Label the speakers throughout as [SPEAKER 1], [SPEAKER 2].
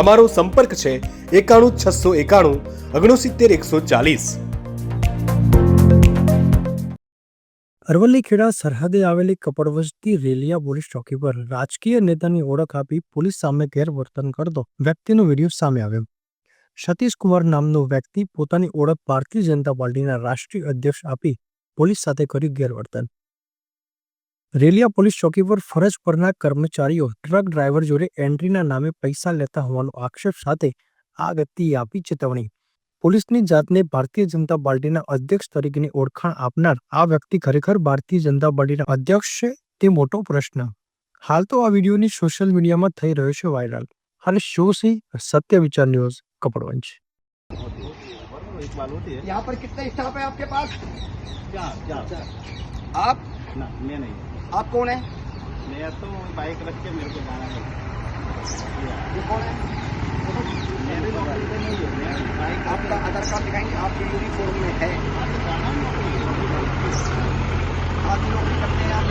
[SPEAKER 1] અમારો સંપર્ક છે એકાણું છસો એકાણું ઓગણસિત્તેર એકસો ચાલીસ.
[SPEAKER 2] અરવલ્લી ખેડા સરહદે આવેલી કપડવજતી રેલિયા પોલીસ ચોકી પર રાજકીય નેતાની ઓળખ આપી પોલીસ સામે ગેરવર્તન કરતો વ્યક્તિનો વીડિયો સામે આવ્યો. સતીશ કુમાર નામનો વ્યક્તિ પોતાની ઓળખ ભારતીય જનતા પાર્ટીના રાષ્ટ્રીય અધ્યક્ષ આપી પોલીસ સાથે કર્યું ગેરવર્તન. રેલિયા પોલીસ ચોકી પર ફરજ પરના કર્મચારીઓ ટ્રક ડ્રાઈવર જોડે એન્ટ્રીના નામે પૈસા લેતા હોવાનો આક્ષેપ સાથે આ વ્યક્તિએ આપી ચેતવણી પોલીસની જાતને ભારતીય જનતા પાર્ટીના અધ્યક્ષ તરીકેની ઓળખાણ આપનાર આ વ્યક્તિ ખરેખર ભારતીય જનતા પાર્ટીના અધ્યક્ષ છે તે મોટો પ્રશ્ન હાલ તો આ વિડીયોની સોશિયલ મીડિયામાં થઈ રહ્યો છે વાયરલ અને શો છે સત્ય વિચાર ન્યૂઝ કપડવંશ
[SPEAKER 3] इकबाल होती है
[SPEAKER 4] यहाँ पर कितने स्टाफ है आपके पास
[SPEAKER 3] क्या क्या
[SPEAKER 4] आप
[SPEAKER 3] ना मैं नहीं
[SPEAKER 4] आप कौन है?
[SPEAKER 3] मैं तो बाइक रख के मेरे को जाना है।
[SPEAKER 4] ये कौन है?
[SPEAKER 3] मेरी नौकरी नहीं है। बाइक
[SPEAKER 4] आपका आधार कार्ड दिखाएँगे आपके यूनिफॉर्म में है। आप नौकरी करते हैं आप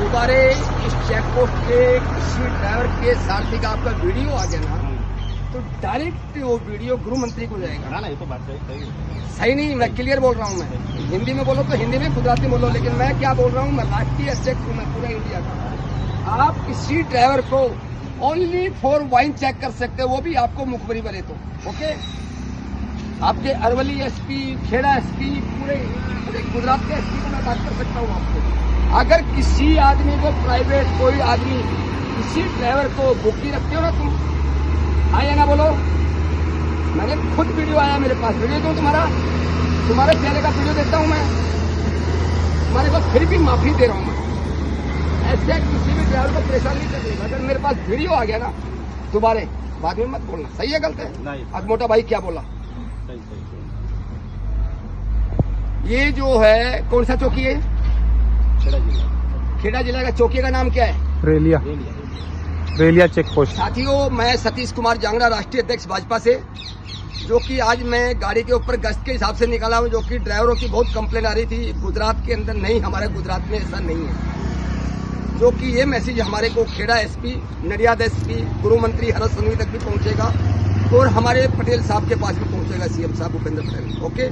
[SPEAKER 4] दोबारे इस चेक पोस्ट के किसी ड्राइवर के सारथी का आपका वीडियो आ गया ना। तो डायरेक्ट वो वीडियो गृह मंत्री को जाएगा।
[SPEAKER 3] ना ना ये तो बात सही सही
[SPEAKER 4] सही नहीं मैं क्लियर बोल रहा हूँ मैं। हिंदी में बोलो तो हिंदी में गुजराती बोलो लेकिन मैं क्या बोल रहा हूँ मैं राष्ट्रीय अध्यक्ष हूँ मैं पूरा इंडिया का। आप किसी ड्राइवर को ओनली फॉर वाइन चेक कर सकते हो वो भी आपको मुखबरी बने तो ओके आपके अरवली एसपी खेड़ा एसपी पूरे पूरे गुजरात के एसपी को मैं बात कर सकता हूँ आपको। अगर किसी आदमी को प्राइवेट कोई आदमी किसी ड्राइवर को बुकी रखते हो ना तुम हाँ या ना बोलो। मैंने खुद वीडियो आया मेरे पास। वीडियो दो तुम्हारा? तुम्हारे चेहरे का वीडियो देता हूँ मैं। तुम्हारे पास फिर भी माफ़ी दे रहा हूँ मैं। ऐसे किसी भी ड्राइवर को परेशान नहीं करने अगर मेरे पास वीडियो आ गया ना दोबारे बाद में मत बोलना। सही है गलत है? आज मोटा भाई क्या बोला? ये जो है कौन सा चौकी है?
[SPEAKER 3] खेड़ा जिला
[SPEAKER 4] का चौकी का नाम क्या है?
[SPEAKER 2] रेलिया,
[SPEAKER 3] रेलिया। रेलिया
[SPEAKER 2] चेक पोस्ट
[SPEAKER 4] साथियों, मैं सतीश कुमार जांगड़ा, राष्ट्रीय अध्यक्ष भाजपा से, जो कि आज मैं गाड़ी के ऊपर गश्त के हिसाब से निकाला हूँ, जो कि ड्राइवरों की बहुत कंप्लेन आ रही थी, गुजरात के अंदर नहीं, हमारे गुजरात में ऐसा नहीं है। जो कि ये मैसेज हमारे को खेड़ा एसपी नडियाद एसपी गृह मंत्री हरत संघवी तक भी पहुंचेगा, और हमारे पटेल साहब के पास भी पहुंचेगा सीएम साहब भूपेंद्र पटेल ओके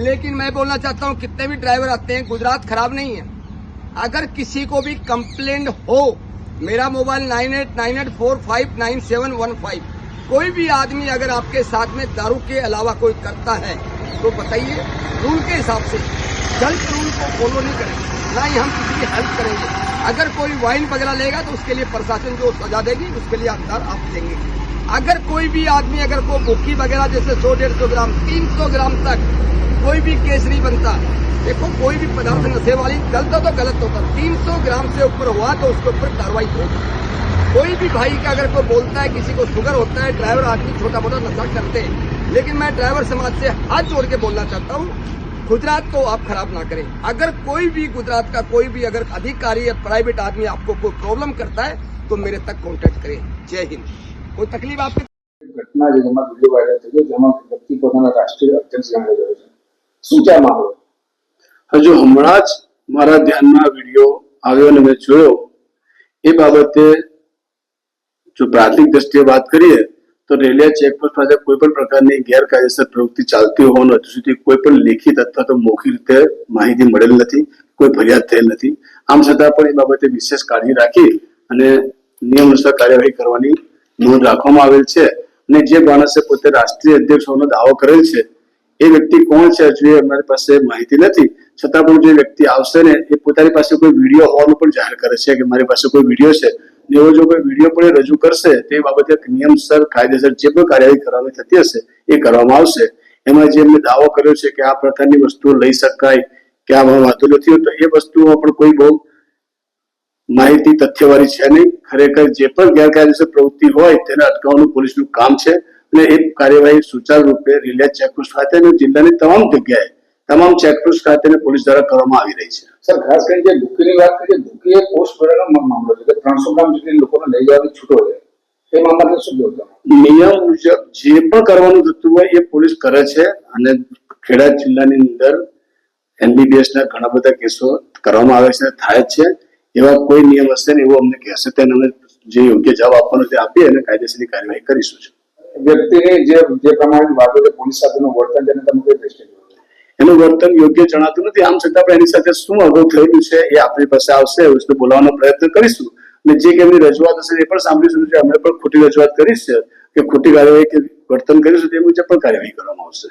[SPEAKER 4] लेकिन मैं बोलना चाहता हूँ, कितने भी ड्राइवर आते हैं, गुजरात खराब नहीं है। अगर किसी को भी कंप्लेंट हो मेरा mobile nine eight nine eight four five nine seven one five. कोई भी आदमी अगर आपके साथ में दारू के अलावा कोई करता है तो बताइए, रूल के हिसाब से। जल्द रूल को फॉलो नहीं करेंगे, ना ही हम किसी की हेल्प करेंगे। अगर कोई वाइन वगैरह लेगा तो उसके लिए प्रशासन जो सजा देगी, उसके लिए हकदार आप देंगे अगर कोई भी आदमी, अगर को बुक्की वगैरह जैसे सौ डेढ़ सौ ग्राम, तीन सौ ग्राम तक कोई भी केस नहीं बनता देखो कोई भी पदार्थ नशे वाली गलत हो तो गलत होता तीन सौ ग्राम से ऊपर हुआ तो उसके ऊपर कार्रवाई होगी कोई भी भाई का अगर कोई बोलता है किसी को शुगर होता है ड्राइवर आदमी छोटा मोटा नशा करते हैं लेकिन मैं ड्राइवर समाज से हाथ जोड़ के बोलना चाहता हूँ गुजरात को आप खराब ना करें अगर कोई भी गुजरात का कोई भी अगर अधिकारी या प्राइवेट आदमी आपको कोई प्रॉब्लम करता है तो मेरे तक कांटेक्ट करें जय हिंद कोई तकलीफ आपके
[SPEAKER 5] ઘટના છે જેમાં વિડીયો વાયરલ થયો જેમાં વ્યક્તિ પોતાના રાષ્ટ્રીય અધ્યક્ષ ગણાઈ રહ્યો છે શું છે આ મામલો
[SPEAKER 6] હજુ હમણાં જ મારા ધ્યાનમાં વીડિયો આવ્યો અને મેં જોયો. એ બાબતે જો પ્રાથમિક દ્રષ્ટિએ વાત કરીએ, તો રેલિયા ચેકપોસ્ટ પાસે કોઈ પણ પ્રકારની ગેરકાયદેસર પ્રવૃત્તિ ચાલતી હોવાનું હજુ સુધી કોઈ પણ લેખિત અથવા તો મૌખિક રીતે માહિતી મળેલ નથી, કોઈ ફરિયાદ થયેલ નથી. આમ છતાં પણ એ બાબતે વિશેષ કાળજી રાખી અને નિયમ અનુસાર કાર્યવાહી કરવાની નોંધ રાખવામાં આવેલ છે. અને જે માણસે પોતે રાષ્ટ્રીય અધ્યક્ષ હોવાનો દાવો કરેલ છે, એ વ્યક્તિ કોણ છે હજુ એ અમારી પાસે માહિતી નથી. છતાં પણ જે વ્યક્તિ આવશે ને, એ પોતાની પાસે કોઈ વીડિયો હોવાનું પણ જાહેર કરે છે કે મારી પાસે કોઈ વીડિયો છે એવો જો કોઈ વીડિયો પણ રજૂ કરશે, તે બાબતે નિયમસર કાયદેસર જે પણ કાર્યવાહી કરવાની થતી હશે, એ કરવામાં આવશે. એમાં જે એમને દાવો કર્યો છે કે આ પ્રકારની વસ્તુઓ લઈ શકાય, કે આ વાંધો નથી હોતો, એ વસ્તુઓ પણ કોઈ બહુ માહિતી તથ્યવાળી છે નહીં. ખરેખર જે પણ ગેરકાયદેસર પ્રવૃત્તિ હોય, તેને અટકાવવાનું પોલીસનું કામ છે અને એ કાર્યવાહી સુચારુ રૂપે રિલે ચેકપોસ્ટ ખાતે જિલ્લાની તમામ જગ્યાએ તમામ ચેકપોસ્ટ ખાતે પોલીસ દ્વારા કરવામાં આવી રહી છે.
[SPEAKER 5] સર ખાસ કરીને જે ભૂકીની વાત કરીએ ભૂકી એ પોસ્ટ મામલો છે કે ત્રણસો ગ્રામ જેટલી લોકોને લઈ જવાની છૂટો છે. એ મામલે શું કહેવું
[SPEAKER 6] નિયમ મુજબ જે પણ કરવાનું થતું હોય એ પોલીસ કરે છે અને ખેડા જિલ્લાની અંદર એનડીબીએસ ના ઘણા બધા કેસો કરવામાં આવે છે થાય છે. એવા કોઈ નિયમ હશે ને એવું અમને કહેશે તેને અમે જે યોગ્ય જવાબ આપવાનો તે આપી અને કાયદેસરની કાર્યવાહી કરીશું છે
[SPEAKER 5] વ્યક્તિની જે જે પ્રમાણે વાતો પોલીસ સાથેનું વર્તન તેને તમે કઈ દ્રષ્ટિએ?
[SPEAKER 6] એનું વર્તન યોગ્ય જણાતું નથી. આમ છતાં પણ એની સાથે શું અગાઉ થયેલું છે એ આપણી પાસે આવશે, એવું બોલાવવાનો પ્રયત્ન કરીશું. અને જે એમની રજૂઆત હશે એ પણ સાંભળીશું. છે અમે પણ ખોટી રજૂઆત કરી છે કે ખોટી કાર્યવાહી વર્તન કરીશું તે મુજબ પણ કાર્યવાહી કરવામાં આવશે.